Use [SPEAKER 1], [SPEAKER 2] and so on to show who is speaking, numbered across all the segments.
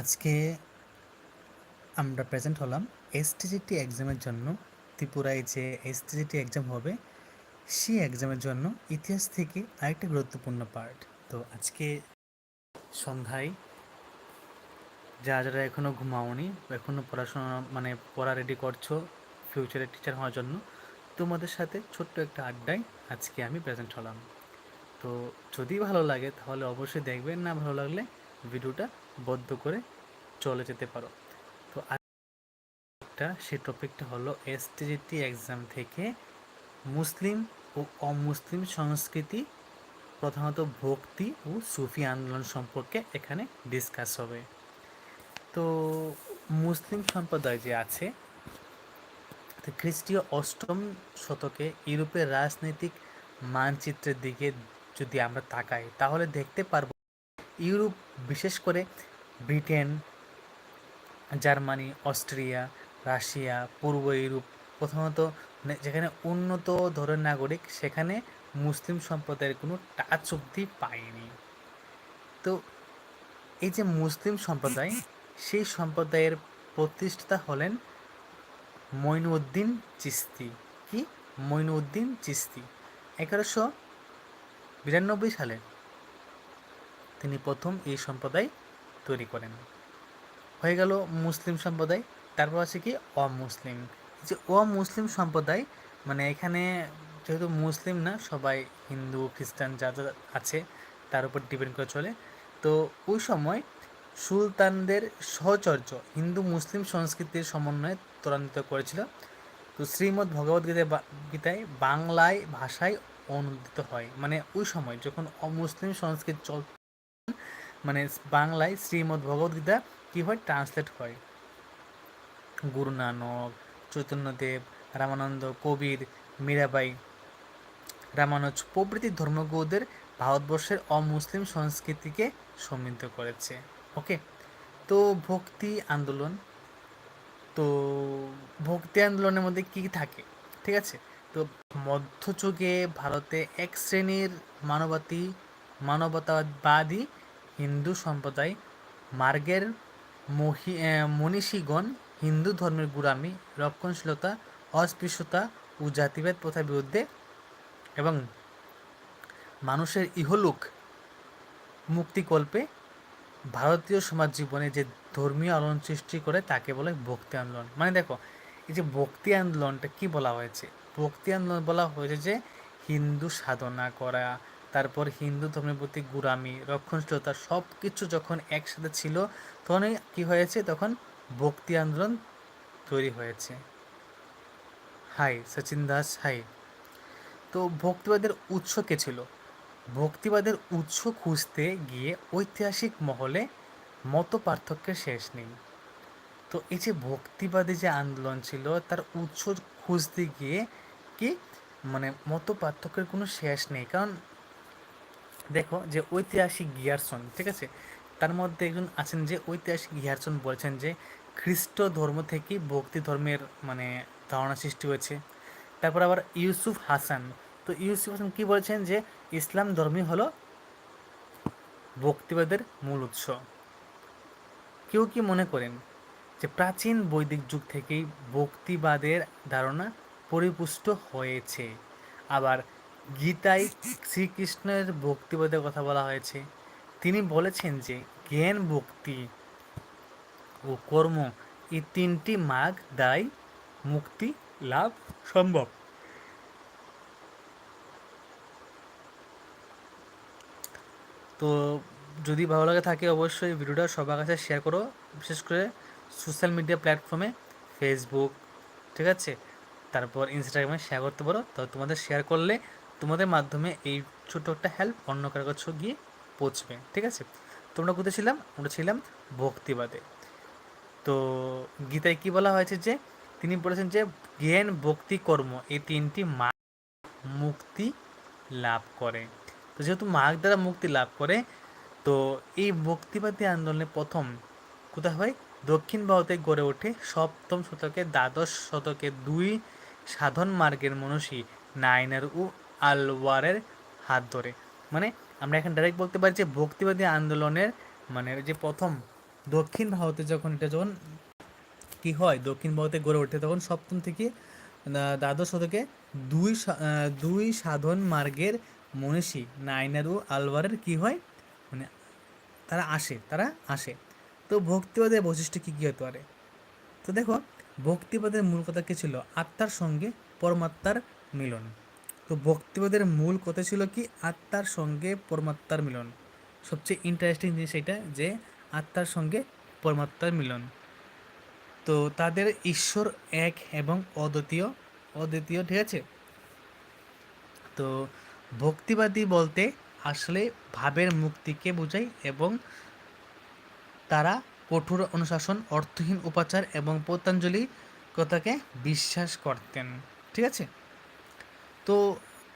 [SPEAKER 1] আজকে আমরা প্রেজেন্ট হলাম এসটিজিটি এক্সামের জন্য। ত্রিপুরায় যে এসটিজিটি এক্সাম হবে সেই এক্সামের জন্য ইতিহাস থেকে আরেকটা গুরুত্বপূর্ণ পার্ট তো আজকে সন্ধ্যায় যারা যারা এখনও ঘুমাওনি এখনও পড়াশোনা মানে পড়া রেডি করছ ফিউচারে টিচার হওয়ার জন্য, তোমাদের সাথে ছোট্ট একটা আড্ডায় আজকে আমি প্রেজেন্ট হলাম। তো যদি ভালো লাগে তাহলে অবশ্যই দেখবেন, না ভালো লাগলে ভিডিওটা বদ্ধ করে চলে যেতে পারো। তো একটা সে টপিকটা হলো এসটিজিটি এক্সাম থেকে মুসলিম ও অমুসলিম সংস্কৃতি, প্রধানত ভক্তি ও সুফি আন্দোলন সম্পর্কে এখানে ডিসকাস হবে। তো মুসলিম সম্প্রদায় যে আছে খ্রিস্টীয় অষ্টম শতকে ইউরোপের রাজনৈতিক মানচিত্রের দিকে যদি আমরা তাকাই, তাহলে দেখতে পারব ইউরোপ, বিশেষ করে ব্রিটেন, জার্মানি, অস্ট্রিয়া, রাশিয়া, পূর্ব ইউরোপ, প্রথমত মানে যেখানে উন্নত ধরনের নাগরিক, সেখানে মুসলিম সম্প্রদায়ের কোনো টাচ অব্দি পায়নি। তো এই যে মুসলিম সম্প্রদায়, সেই সম্প্রদায়ের প্রতিষ্ঠাতা হলেন মইনুদ্দিন চিস্তি। কি? মইনুদ্দিন চিস্তি। এগারোশো বিরানব্বই সালে তিনি প্রথম এই সম্প্রদায় তৈরি করেন। হয়ে গেল মুসলিম সম্প্রদায়, তারপর আছে কি অমুসলিম। যে অমুসলিম সম্প্রদায় মানে এখানে যেহেতু মুসলিম না, সবাই হিন্দু, খ্রিস্টান যা যা আছে, তার উপর ডিপেন্ড করে চলে। তো ওই সময় সুলতানদের সহচর্য হিন্দু মুসলিম সংস্কৃতির সমন্বয়ে ত্বরান্বিত করেছিল। তো শ্রীমদ্ ভগবদ্গীতা গীতায় বাংলায় ভাষায় অনুদিত হয়। মানে ওই সময় যখন অমুসলিম সংস্কৃতি চল মানে বাংলায় শ্রীমদ্ ভগবদ্গীতা কী হয় ট্রান্সলেট হয়? গুরু নানক, চৈতন্যদেব, রামানন্দ, কবির, মীরাবাই, রামানুজ প্রভৃতি ধর্মগুরুদের ভারতবর্ষের অমুসলিম সংস্কৃতিকে সমৃদ্ধ করেছে। ওকে তো ভক্তি আন্দোলন, তো ভক্তি আন্দোলনের মধ্যে কী থাকে? ঠিক আছে? তো মধ্যযুগে ভারতে এক শ্রেণির মানবতী, মানবতাবাদী হিন্দু সম্প্রদায়, মার্গের মহি মনীষীগণ, হিন্দু ধর্মের গুরামি রক্ষণশীলতা, অস্পৃশ্যতা ও জাতিভেদ প্রথার বিরুদ্ধে এবং মানুষের ইহলোক মুক্তিকল্পে ভারতীয় সমাজ জীবনে যে ধর্মীয় আলোড়ন সৃষ্টি করে তাকে বলে ভক্তি আন্দোলন। মানে দেখো, এই যে ভক্তি আন্দোলনটা কি বলা হয়েছে? ভক্তি আন্দোলন বলা হয়েছে যে হিন্দু সাধনা করা তারপর হিন্দু ধর্মের প্রতি গুরামি, রক্ষণশীলতা সব কিছু যখন একসাথে ছিল, তখনই কি হয়েছে? তখন ভক্তি আন্দোলন তৈরি হয়েছে। Hi, Sachin Das, hi. তো ভক্তিবাদের উৎস কে ছিল? ভক্তিবাদের উৎস খুঁজতে গিয়ে ঐতিহাসিক মহলে মত পার্থক্যের শেষ নেই। তো এই যে ভক্তিবাদী যে আন্দোলন ছিল, তার উৎস খুঁজতে গিয়ে কি? মানে মত পার্থক্যের কোনো শেষ নেই। কারণ দেখো যে ঐতিহাসিক গিয়ারসন, ঠিক আছে? তার মধ্যে একজন আছেন যে ঐতিহাসিক গিয়ারসন বলেছেন যে খ্রিস্ট ধর্ম থেকেই ভক্তি ধর্মের মানে ধারণা সৃষ্টি হয়েছে। তারপর আবার ইউসুফ হাসান। তো ইউসুফ হাসান কী বলেছেন যে ইসলাম ধর্মই হলো ভক্তিবাদের মূল উৎস। কেউ কি মনে করেন যে প্রাচীন বৈদিক যুগ থেকেই ভক্তিবাদের ধারণা পরিপুষ্ট হয়েছে? আবার গীতায় শ্রীকৃষ্ণের ভক্তিবাদের কথা বলা হয়েছে। তিনি বলেছেন যে, জ্ঞান, ভক্তি ও কর্ম এই তিনটি মার্গ দ্বারাই মুক্তি লাভ সম্ভব। তো যদি ভালো লাগে থাকে অবশ্যই ভিডিওটা সবার কাছে শেয়ার করো, বিশেষ করে সোশ্যাল মিডিয়া প্ল্যাটফর্মে ফেসবুক ঠিক আছে? তারপর ইনস্টাগ্রামে শেয়ার করতে পারো। তো তোমাদের শেয়ার করলে তোমাদের মাধ্যমে এই ছোট্ট একটা হেল্প অন্য কারও কাছে গিয়ে পৌঁছবে, ঠিক আছে? তোমরা কোথায় ছিলাম? আমরা ছিলাম ভক্তিবাদে। তো গীতায় কি বলা হয়েছে যে, তিনি বলেছেন যে, জ্ঞান, ভক্তি, কর্ম এই তিনটি মা মুক্তি লাভ করে। তো যেহেতু মার্গ দ্বারা মুক্তি লাভ করে, তো এই মুক্তিবাদী আন্দোলনে প্রথম কোথায় হয়? দক্ষিণ ভারতে গড়ে ওঠে সপ্তম শতকে দ্বাদশ শতকে দুই সাধন মার্গের মনীষী নাইনার ও আলওয়ারের হাত ধরে। মানে আমরা এখন ডাইরেক্ট বলতে পারি যে ভক্তিবাদী আন্দোলনের মানে যে প্রথম দক্ষিণ ভারতে যখন এটা যখন কি হয়, দক্ষিণ ভারতে গড়ে ওঠে, তখন সপ্তম থেকে দ্বাদশ শতকে দুই দুই সাধন মার্গের মনীষী নাইনার ও আলভারের কি হয়? মানে তারা আসে তারা আসে। তো ভক্তিবাদের বৈশিষ্ট্য কী কী হতে পারে? তো দেখো, ভক্তিবাদের মূল কথা কী ছিল? আত্মার সঙ্গে পরমাত্মার মিলন। তো ভক্তিবাদের মূল কথা ছিল কি? আত্মার সঙ্গে পরমাত্মার মিলন। সবচেয়ে ইন্টারেস্টিং জিনিস এটা যে, আত্মার সঙ্গে পরমাত্মার মিলন। তো তাদের ঈশ্বর এক এবং অদ্বিতীয় অদ্বিতীয়, ঠিক আছে? তো ভক্তিবাদী বলতে আসলে ভাবের মুক্তিকে বোঝায় এবং তারা কঠোর অনুশাসন, অর্থহীন উপাচার এবং পতঞ্জলি কথাকে বিশ্বাস করতেন, ঠিক আছে? তো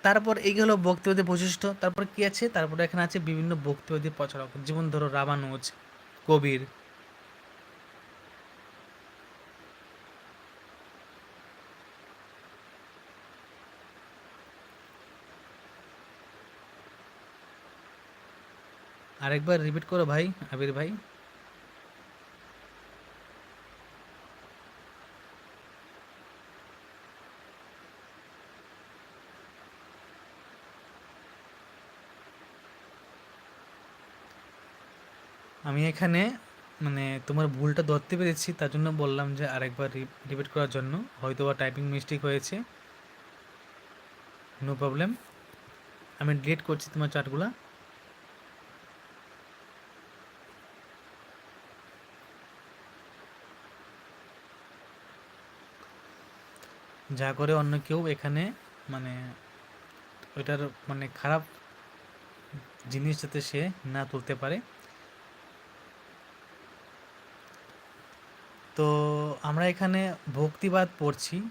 [SPEAKER 1] তারপর এই হলো ভক্তিবাদী বৈশিষ্ট্য। তারপর কি আছে? তারপরে এখানে আছে বিভিন্ন ভক্তিবাদী প্রচারক। যেমন ধরো রামানুজ, কবির। আরেকবার রিপিট করো ভাই, আবির ভাই। আমি এখানে মানে তোমার ভুলটা ধরতে পেরেছি, তার জন্য বললাম যে আরেকবার রিপিট করার জন্য। হয়তো বা টাইপিং মিস্টেক হয়েছে। নো প্রবলেম আমি ডিলিট করছি তোমার চার্টগুলা যা করে অন্য কেউ এখানে মানে ওইটার মানে খারাপ জিনিস যাতে সে না তুলতে পারে। তো আমরা এখানে ভক্তিবাদ পড়ছি,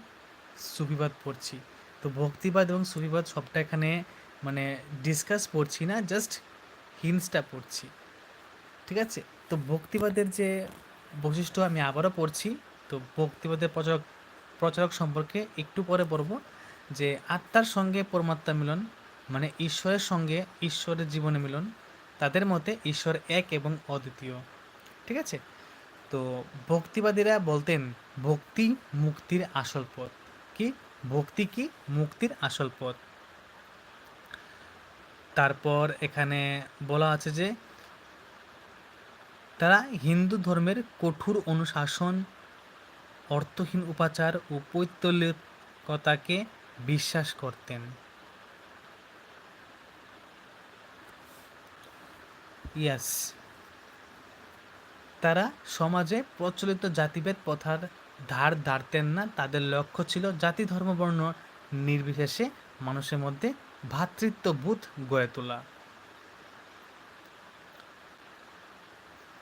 [SPEAKER 1] সুফিবাদ পড়ছি। তো ভক্তিবাদ এবং সুফিবাদ সবটা এখানে মানে ডিসকাস পড়ছি না জাস্ট হিন্সটা পড়ছি। ঠিক আছে? তো ভক্তিবাদের যে বৈশিষ্ট্য আমি আবারও পড়ছি। তো ভক্তিবাদের প্রচারক প্রচারক সম্পর্কে একটু পরে পড়ব যে আত্মার সঙ্গে পরমাত্মা মিলন মানে ঈশ্বরের সঙ্গে ঈশ্বরের জীবনে মিলন, তাদের মতে ঈশ্বর এক এবং অদ্বিতীয়। ঠিক আছে? তো ভক্তিবাদীরা বলতেন, ভক্তি মুক্তির আসল পথ। কি? ভক্তি কি? মুক্তির আসল পথ। তারপর এখানে বলা আছে যে, তারা হিন্দু ধর্মের কঠোর অনুশাসন, অর্থহীন উপাচার ও পৈতলিকতাকে বিশ্বাস করতেন। ইয়াস তারা সমাজে প্রচলিত জাতিভেদ প্রথার ধার ধারতেন না। তাদের লক্ষ্য ছিল জাতি, ধর্ম, বর্ণ নির্বিশেষে মানুষের মধ্যে ভ্রাতৃত্ববোধ গড়ে তোলা।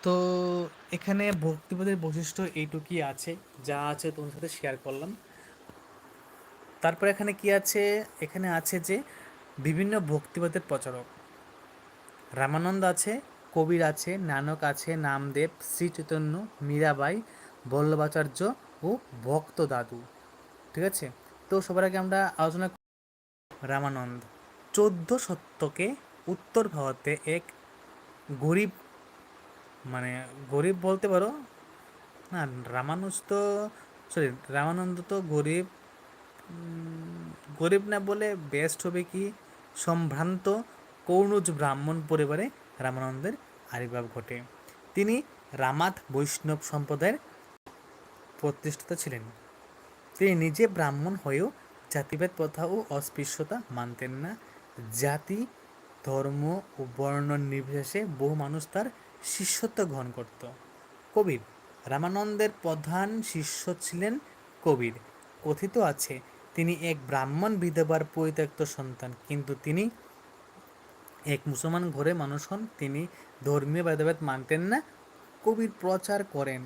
[SPEAKER 1] তো এখানে ভক্তিবোধের বৈশিষ্ট্য এইটুকুই আছে, যা আছে তোমার সাথে শেয়ার করলাম। তারপর এখানে কি আছে? এখানে আছে যে বিভিন্ন ভক্তিবাদের প্রচারক। রামানন্দ আছে কবির আছে, নানক আছে, নামদেব শ্রী চৈতন্য মীরাবাই, বল্লভাচার্য ও ভক্ত দাদু। ঠিক আছে? তো সবার আগে আমরা আলোচনা রামানন্দ। চোদ্দ শতকে উত্তর ভারতে এক গরিব মানে গরিব বলতে পারো, না, রামানুজ তো সরি রামানন্দ তো গরিব গরিব না বলে বেস্ট হবে কি? সম্ভ্রান্ত কৌনুজ ব্রাহ্মণ পরিবারে রামানন্দের আবির্ভাব ঘটে। তিনি রামাত বৈষ্ণব সম্প্রদায়ের প্রতিষ্ঠাতা ছিলেন। তিনি নিজে ব্রাহ্মণ হয়েও জাতিভেদ প্রথা ও অস্পৃশ্যতা মানতেন না। জাতি, ধর্ম ও বর্ণ নির্বিশেষে বহু মানুষ তার শিষ্যত্ব গ্রহণ করত। কবির, রামানন্দের প্রধান শিষ্য ছিলেন কবির। কথিত আছে, তিনি এক ব্রাহ্মণ বিধবার পরিত্যক্ত সন্তান, কিন্তু তিনি এক মুসলমান ঘরে মানুষ হন, তিনি ধর্মীয় ভেদাভেদ মানতেন না, কবির প্রচার করেন।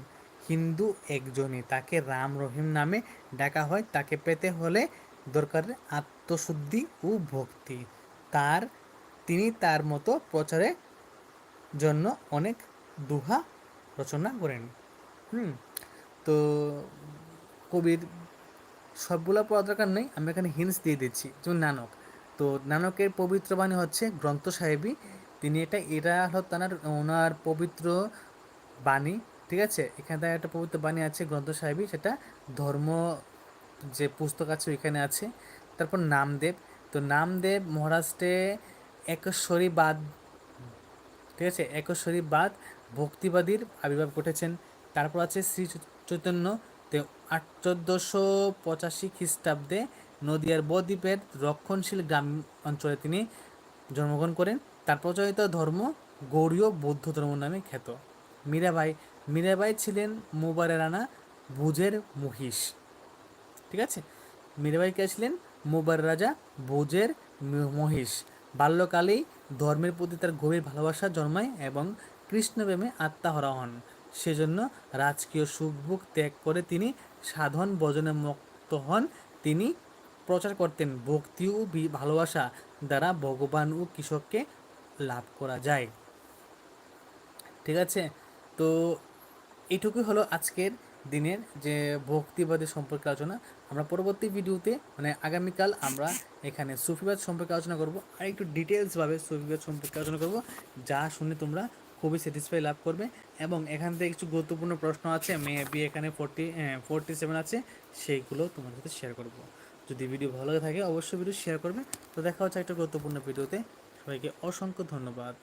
[SPEAKER 1] হিন্দু একজনই, তাকে রাম রহিম নামে ডাকা হয়। তাকে পেতে হলে দরকার আত্মশুদ্ধি ও ভক্তি। তার, তিনি তার মতো প্রচারের জন্য অনেক দুহা রচনা করেন। হুম, তো কবির সবগুলো পড়া দরকার নেই আমি এখানে হিন্স দিয়ে দিচ্ছি। যেমন নানক তো নানকের পবিত্র বাণী হচ্ছে গ্রন্থ সাহেবী। তিনি এটা এরা হলো তার ওনার পবিত্র বাণী, ঠিক আছে? এখানে তার একটা পবিত্র বাণী আছে গ্রন্থ সাহেবী, সেটা ধর্ম যে পুস্তক আছে ওইখানে আছে। তারপর নামদেব, তো নামদেব মহারাষ্ট্রে একেশ্বরী বাদ ঠিক আছে? একেশ্বরী বাদ ভক্তিবাদীর আবির্ভাব ঘটেছেন। তারপর আছে শ্রী চৈতন্য চোদ্দোশো পঁচাশি খ্রিস্টাব্দে নদিয়ার বদ্বীপের রক্ষণশীল গ্রাম অঞ্চলে তিনি জন্মগ্রহণ করেন। তার প্রচলিত ধর্ম গৌরীয় বৌদ্ধ ধর্ম নামে খ্যাত। মীরাবাই মীরাবাই ছিলেন মুবারের রানা ভুজের মহিষ। ঠিক আছে? মীরাবাই কে ছিলেন? মুবার রাজা ভোজের মহিষ। বাল্যকালেই ধর্মের প্রতি তার গভীর ভালোবাসা জন্মায় এবং কৃষ্ণপ্রেমে আত্মাহরা হন। সেজন্য রাজকীয় সুখভোগ ত্যাগ করে তিনি সাধন ভজনে মুক্ত হন। তিনি প্রচার করতেন। ভক্তি ও ভালোবাসা দ্বারা ভগবান ও কৃষককে লাভ করা যায়। ঠিক আছে? তো এইটুকুই হলো আজকের দিনের যে ভক্তিবাদী সম্পর্কে আলোচনা। আমরা পরবর্তী ভিডিওতে মানে আগামীকাল আমরা এখানে সুফিবাদ সম্পর্কে আলোচনা করব। আর একটু ডিটেলসভাবে সুফিবাদ সম্পর্কে আলোচনা করব। যা শুনে তোমরা খুবই স্যাটিসফাই লাভ করবে। এবং এখান থেকে কিছু গুরুত্বপূর্ণ প্রশ্ন আছে। মেবি এখানে ফোরটি ফোরটি সেভেন আছে। সেইগুলো তোমার সাথে শেয়ার করব। যদি ভিডিও ভালো লাগে থাকে, অবশ্যই ভিডিও শেয়ার করবে তো দেখা হচ্ছে একটা গুরুত্বপূর্ণ ভিডিওতে। সবাইকে অসংখ্য ধন্যবাদ।